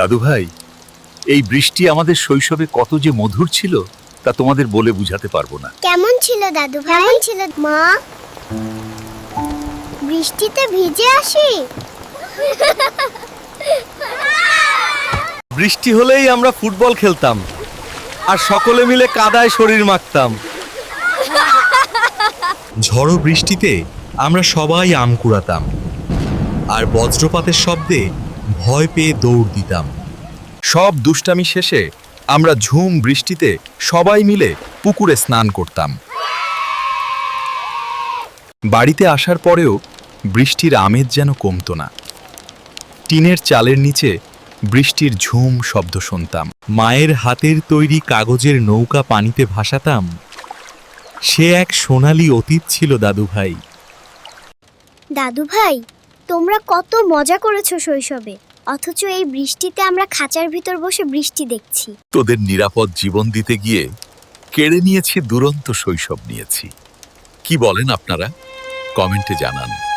দাদু ভাই এই বৃষ্টি আমাদের শৈশবে কত যে মধুর ছিল তা তোমাদের বলে বুঝাতে পারব না। কেমন ছিল দাদু ভাই? কেমন ছিল? মা? বৃষ্টিতে ভিজে আসি? বৃষ্টি হলেই আমরা ফুটবল খেলতাম আর সকলে মিলে কাদায় শরীর মাখতাম। ঝড়ো বৃষ্টিতে আমরা সবাই আম কুড়াতাম আর বজ্রপাতের শব্দে ভয় পেয়ে দৌড় দিতাম। সব দুষ্টামি শেষে আমরা ঝুম বৃষ্টিতে সবাই মিলে পুকুরে স্নান করতাম। বাড়িতে আসার পরেও বৃষ্টির আমেজ যেন কমতো না। টিনের চালের নিচে বৃষ্টির ঝুম শব্দ শুনতাম। মায়ের হাতের তৈরি কাগজের নৌকা পানিতে ভাসাতাম। সে এক সোনালি অতীত ছিল দাদু ভাই দাদু ভাই তোমরা কত মজা করেছ শৈশবে। অথচ এই বৃষ্টিতে আমরা খাঁচার ভিতর বসে বৃষ্টি দেখছি। তোদের নিরাপদ জীবন দিতে গিয়ে কেড়ে নিয়েছি দুরন্ত শৈশব নিয়েছি। কি বলেন আপনারা? কমেন্টে জানান।